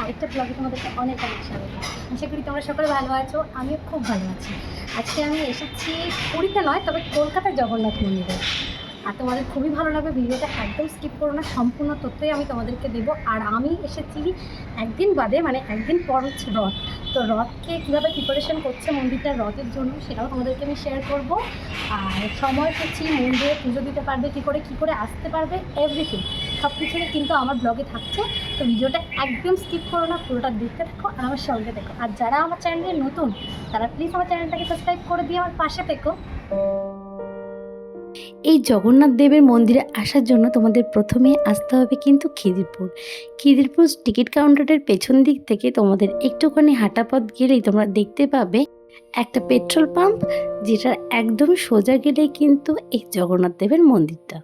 আরেকটা ব্লগে তোমাদেরকে অনেক অনেক স্বাগত। আশা করি তোমরা সকলে ভালো আছো, আমিও খুব ভালো আছি। আজকে আমি এসেছি পুরীতে নয়, তবে কলকাতার জগন্নাথ মন্দিরে। আর তোমাদের খুবই ভালো লাগবে, ভিডিওটা একদম স্কিপ করো না, সম্পূর্ণ তথ্যই আমি তোমাদেরকে দেবো। আর আমি এসেছি একদিন বাদে মানে একদিন পর হচ্ছে রথ। তো রথকে কীভাবে প্রিপারেশন করছে মন্দিরটার রথের জন্য সেটাও তোমাদেরকে আমি শেয়ার করব। আর সময় পেয়েছি মন্দিরে পুজো দিতে পারবে, কী করে কী করে আসতে পারবে এভরিথিং সব কিছুই কিন্তু আমার ব্লগে থাকছে। তো ভিডিওটা একদম স্কিপ করো না, পুরোটা দেখতে থাকো আর আমার সঙ্গে দেখো আর যারা আমার চ্যানেলে নতুন, তারা প্লিজ আমার চ্যানেলটাকে সাবস্ক্রাইব করে দিয়ে আমার পাশে থেকো। এই জগন্নাথ দেবের মন্দিরে আসার জন্য তোমাদের প্রথমে আসতে হবে কিন্তু খিদিরপুর। খিদিরপুর টিকিট কাউন্টারের পেছন দিক থেকে তোমাদের একটুখানি হাঁটা পথ গেলেই তোমরা দেখতে পাবে একটা পেট্রোল পাম্প যেটার একদম সোজা গেলেই কিন্তু এই জগন্নাথ দেবের মন্দিরটা।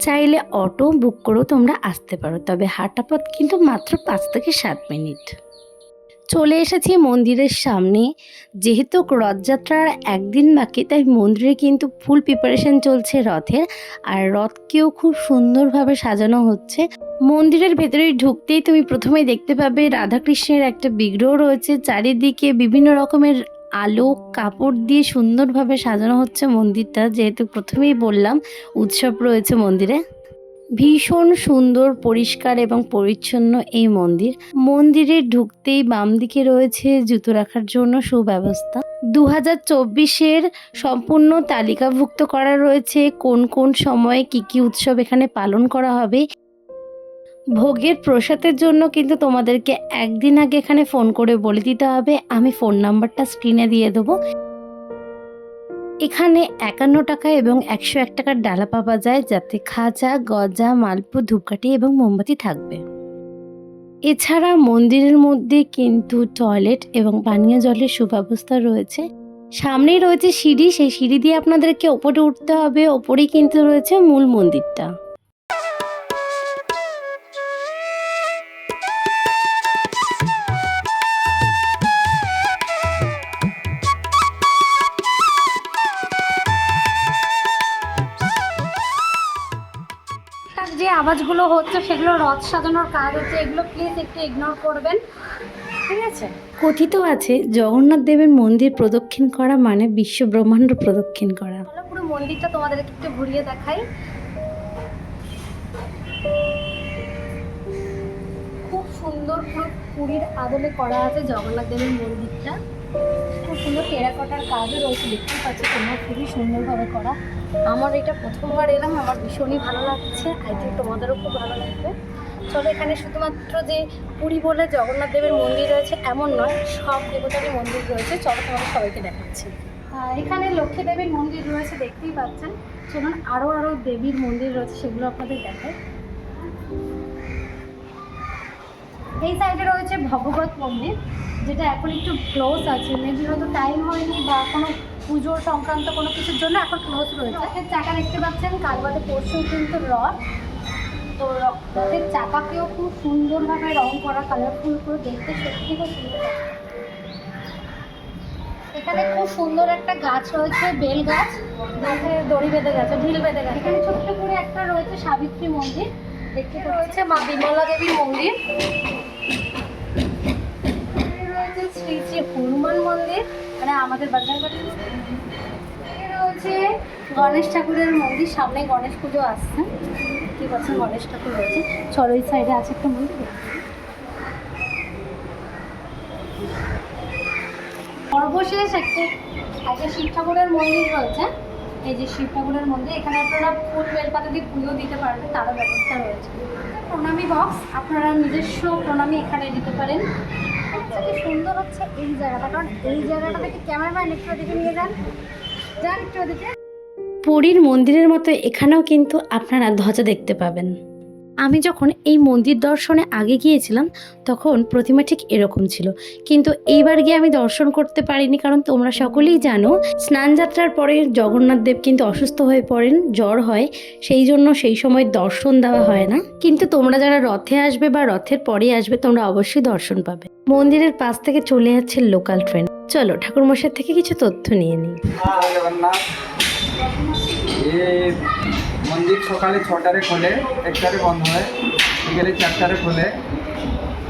চাইলে অটো বুক করেও তোমরা আসতে পারো, তবে হাঁটা পথ কিন্তু মাত্র পাঁচ থেকে সাত মিনিট। চলে এসেছি মন্দিরের সামনে। যেহেতু রথযাত্রার একদিন বাকি, তাই মন্দিরে কিন্তু ফুল প্রিপারেশন চলছে রথের, আর রথকেও খুব সুন্দরভাবে সাজানো হচ্ছে। মন্দিরের ভেতরে ঢুকতেই তুমি প্রথমে দেখতে পাবে রাধাকৃষ্ণের একটা বিগ্রহ রয়েছে, চারিদিকে বিভিন্ন রকমের আলো, কাপড় দিয়ে সুন্দরভাবে সাজানো হচ্ছে মন্দিরটা। যেহেতু প্রথমেই বললাম, উৎসব রয়েছে মন্দিরে। ভীষণ সুন্দর, পরিষ্কার এবং পরিচ্ছন্ন এই মন্দির। মন্দিরে ঢুকতেই বাম দিকে রয়েছে জুতো রাখার জন্য সুব্যবস্থা। দু হাজার চব্বিশের সম্পূর্ণ তালিকাভুক্ত করা রয়েছে কোন কোন সময়ে কি কি উৎসব এখানে পালন করা হবে। ভোগের প্রসাদের জন্য কিন্তু তোমাদেরকে একদিন আগে এখানে ফোন করে বলে দিতে হবে। আমি ফোন নাম্বারটা স্ক্রিনে দিয়ে দেবো। এখানে একান্ন টাকা এবং একশো এক টাকার ডালা পাওয়া যায়, যাতে খাজা, গজা, মালপো, ধূপকাঠি এবং মোমবাতি থাকবে। এছাড়া মন্দিরের মধ্যে কিন্তু টয়লেট এবং পানীয় জলের সুব্যবস্থা রয়েছে। সামনেই রয়েছে সিঁড়ি, সেই সিঁড়ি দিয়ে আপনাদেরকে ওপরে উঠতে হবে। ওপরেই কিন্তু রয়েছে মূল মন্দিরটা। আর যে আওয়াজগুলো হচ্ছে সেগুলো রথ সাজানোর কাজ হচ্ছে এগুলো প্লিজ একটু ইগনোর করবেন। ঠিক আছে? কথিত আছে জগন্নাথ দেবের মন্দির প্রদক্ষিণ করা মানে বিশ্ব ব্রহ্মাণ্ড প্রদক্ষিণ করা। পুরো মন্দিরটা তোমাদেরকে একটু ঘুরিয়ে দেখাই। খুব সুন্দর পুরো পুরীর আদলে করা আছে জগন্নাথ দেবের মন্দিরটা। খুব সুন্দর টেরাকটার কাজও রয়েছে দেখতে পাচ্ছি তোমরা খুবই সুন্দরভাবে করা। আমার এটা প্রথমবার এলাম, আমার ভীষণই ভালো লাগছে আই থিঙ্ক তোমাদেরও খুব ভালো লাগবে। চলো এখানে শুধুমাত্র যে পুরী বলে জগন্নাথ দেবের মন্দির রয়েছে, এমন নয়, সব দেবতারই মন্দির রয়েছে। চলো তোমাদের সবাইকে দেখাচ্ছি। এখানে লক্ষ্মী দেবীর মন্দির রয়েছে, দেখতেই পাচ্ছেন। চলুন আরও আরও দেবীর মন্দির রয়েছে, সেগুলো আপনাদের দেখায় এই সাইডে রয়েছে ভগবত মন্দির, যেটা এখন একটু ক্লোজ আছে। মেবি হয়তো টাইম হয়নি বা কোনো পুজো সংক্রান্ত কোনো কিছুর জন্য এখন ক্লোজ রয়েছে। চাকা দেখতে পাচ্ছেন কাল বাদে পরশু কিন্তু রথ। তো রথের চাকাকেও খুব সুন্দরভাবে রং করা কালারফুল করে দেখতে সত্যি খুব সুন্দর। এখানে খুব সুন্দর একটা গাছ রয়েছে, বেল গাছ। যাতে দড়ি বেঁধে গেছে, ঢিল বেঁধে গেছে। এখানে ছোট্ট করে একটা রয়েছে সাবিত্রী মন্দির। দেখতে রয়েছে মা বিমলা দেবীর মন্দির। রয়েছে শ্রী শ্রী হনুমান মন্দির মানে আমাদের বাজারবাড়ি রয়েছে গণেশ ঠাকুরের মন্দির, সামনে গণেশ পুজো আসছে। কি বলছেন? গণেশ ঠাকুর রয়েছে। চলো সাইডে আছে একটা মন্দির। সর্বশেষ একটা একটা শিব ঠাকুরের মন্দির রয়েছে। এই যে শিব মধ্যে এখানে আপনারা ফুল বেলপাতা দিয়ে পুজো দিতে পারবেন, তারও ব্যবস্থা রয়েছে। প্রণামী বক্স, আপনারা নিজস্ব প্রণামী এখানে দিতে পারেন। সবচেয়ে সুন্দর হচ্ছে এই জায়গাটা, কারণ এই জায়গাটা থেকে ক্যামেরাম্যান একটু ওদিকে নিয়ে যান। যান একটু ওদিকে। পুরীর মন্দিরের মতো এখানেও কিন্তু আপনারা ধ্বজা দেখতে পাবেন। আমি যখন এই মন্দির দর্শনে আগে গিয়েছিলাম, তখন প্রতিমা ঠিক এরকম ছিল। কিন্তু এইবার গিয়ে আমি দর্শন করতে পারিনি, কারণ তোমরা সকলেই জানো, স্নান যাত্রার পরে জগন্নাথ দেব কিন্তু অসুস্থ হয়ে পড়েন, জ্বর হয়, সেই জন্য সেই সময় দর্শন দেওয়া হয় না। কিন্তু তোমরা যারা রথে আসবে বা রথের পরে আসবে, তোমরা অবশ্যই দর্শন পাবে। মন্দিরের পাশ থেকে চলে যাচ্ছে লোকাল ট্রেন। চলো ঠাকুরমশাই থেকে কিছু তথ্য নিয়ে নিই। জগন্নাথ এ মন্দির সকালে ছটারে খোলে, একটারে বন্ধ হয়, বিকেলে চারটারে খোলে,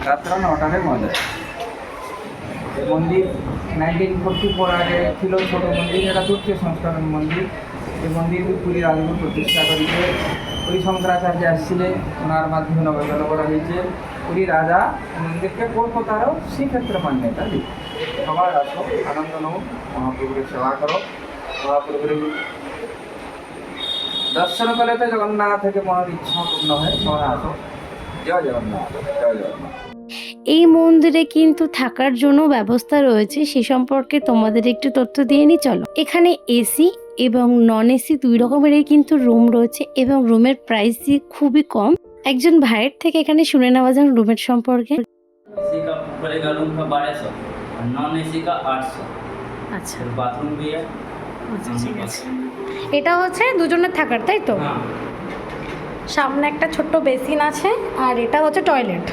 রাত্র নটারে মজা এই মন্দির নাইনটিন ফোরটি ফোর আগে ছিল ছোট মন্দির, এটা তুর্কীয় সংস্করণ মন্দির। এই মন্দির পুরী রাজগুরু প্রতিষ্ঠা করেছে। পুরী শঙ্করাচার্য আসছিলেন, ওনার মাধ্যমে নবীকরণ করা হয়েছে। পুরী রাজা মন্দিরকে কলকাতারও শ্রীক্ষেত্রে মান্যতা দিই সবার আসো, আনন্দ নও, মহাপ্রভুর সেবা করো। মহাপ্রভুর দর্শন করলে তো জগন্নাথ থেকে মনের ইচ্ছা পূর্ণ হয় সবাই আসো জয় জগন্নাথ জয় জগন্নাথ এই মন্দিরে কিন্তু থাকার জন্য ব্যবস্থা রয়েছে সে সম্পর্কে তোমাদের একটু তথ্য দিয়ে নি চলো এখানে এসি এবং নন এসি দুই রকমেরই কিন্তু রুম রয়েছে এবং রুমের প্রাইস খুবই কম একজন ভাইয়ের থেকে এখানে শুনে নেওয়া যান রুমের সম্পর্কে एसी का पड़ेगा रूम का बारह सौ और नॉन एसी का आठ सौ আচ্ছা फिर बाथरूम भी है আচ্ছা ঠিক আছে এটা হচ্ছে দুজনের থাকার তাই তো? সামনে একটা ছোট্ট বেসিন আছে আর এটা হচ্ছে টয়লেট।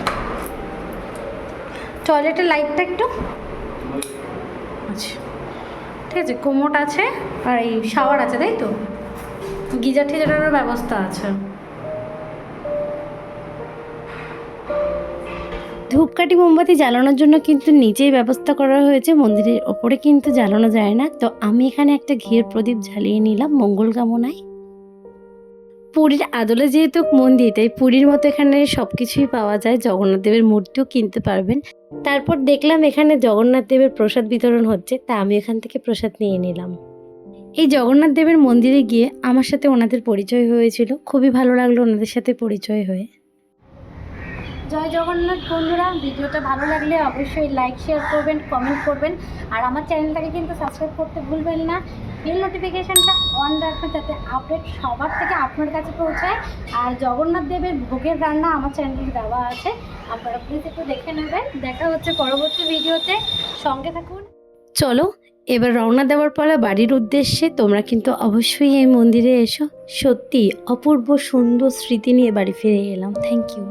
টয়লেটের লাইটটা একটু। আচ্ছা। ঠিক আছে কোমোট আছে আর এই শাওয়ার আছে তাই তো? গিজার ঠিজারেরও ব্যবস্থা আছে। ধূপকাঠি মোমবাতি জ্বালানোর জন্য কিন্তু নিচেই ব্যবস্থা করা হয়েছে। মন্দিরের ওপরে কিন্তু জ্বালানো যায় না। তো আমি এখানে একটা ঘিয়ের প্রদীপ জ্বালিয়ে নিলাম। মঙ্গল কামনায়। পুরীর আদলে যেহেতু মন্দির, তাই পুরীর মতো এখানে সব কিছুই পাওয়া যায়। জগন্নাথ দেবের মূর্তিও কিনতে পারবেন। তারপর দেখলাম এখানে জগন্নাথ দেবের প্রসাদ বিতরণ হচ্ছে। তা আমি এখান থেকে প্রসাদ নিয়ে নিলাম। এই জগন্নাথ দেবের মন্দিরে গিয়ে আমার সাথে ওনাদের পরিচয় হয়েছিল। খুবই ভালো লাগল ওনাদের সাথে পরিচয় হয়ে। জয় জগন্নাথ বন্ধুরা, ভিডিওটা ভালো লাগলে অবশ্যই লাইক শেয়ার করবেন কমেন্ট করবেন। আর আমার চ্যানেলটাকে কিন্তু সাবস্ক্রাইব করতে ভুলবেন না। বেল নোটিফিকেশানটা অন রাখবেন যাতে আপডেট সবার থেকে আপনার কাছে পৌঁছায়। আর জগন্নাথ দেবের ভোগের রান্না আমার চ্যানেলে দেওয়া আছে। আপনারা প্লিজ একটু দেখে নেবেন। দেখা হচ্ছে পরবর্তী ভিডিওতে। সঙ্গে থাকুন। চলো, এবার রওনা দেওয়ার পালা বাড়ির উদ্দেশ্যে। তোমরা কিন্তু অবশ্যই এই মন্দিরে এসো। সত্যি অপূর্ব সুন্দর স্মৃতি নিয়ে বাড়ি ফিরে এলাম। Thank you